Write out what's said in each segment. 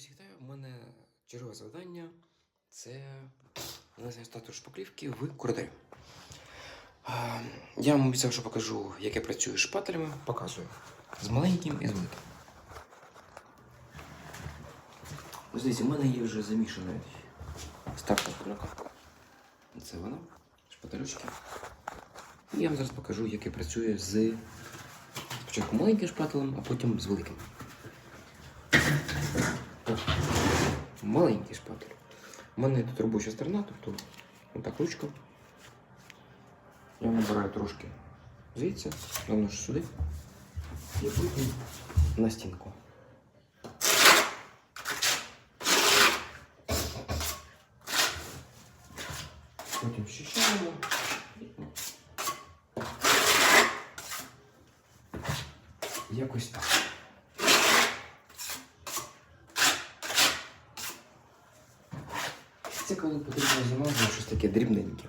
Друзі, вітаю. У мене чергове завдання це нанесення статус шпаклівки в коридорі. Я вам обіцяв, що покажу, як я працюю з шпателями. Показую. З маленьким і з великим. Ось дивіться, в мене є вже замішаний стартова шпаклівка. Це вона, шпателючки. І я вам зараз покажу, як я працюю з спочатку маленьким шпателем, а потім з великим. Маленький шпатель. У мене тут робоча сторона, тобто отак ручка. Я набираю трошки звідси, наношу сюди і потім на стінку. Потім щищаємо. Якось так. Це коли потрібно замазувати щось таке дрібненьке.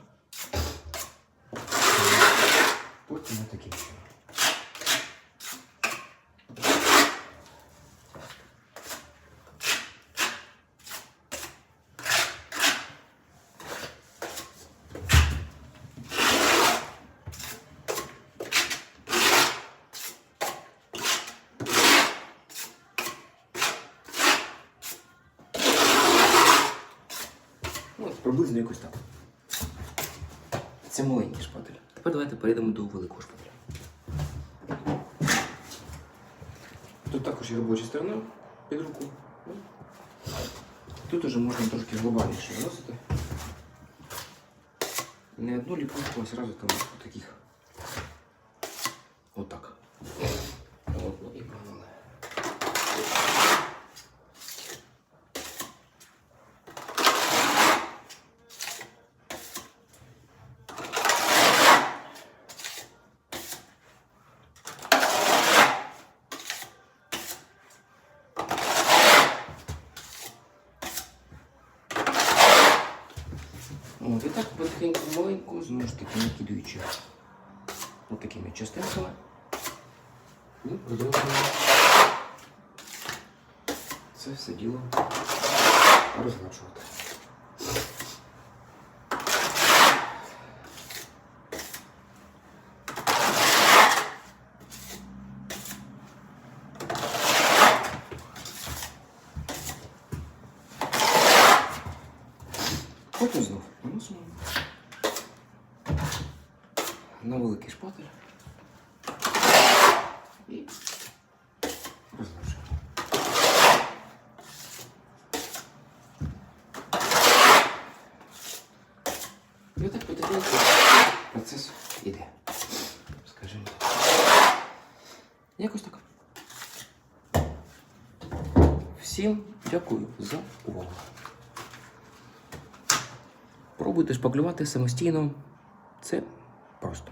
Потім отаким приблизно якось так. Це маленький шпатель. Тепер давайте перейдемо до великого шпателя. Тут також є робоча сторона під руку. Тут уже можна трошки глобальніше виносити. Не одну ліпучку, а сразу там таких. Отак. От, ну і погнали. От, і так потихеньку маленьку, знову ж таки накидуючи такими частинками. І продовжуємо це все діло розгладжувати. Потім знов наносимо на великий шпатель і розложуємо. І отак потихеньку процес іде. Скажімо так. Якось так. Всім дякую за увагу. Пробуйте шпаклювати самостійно. Це просто.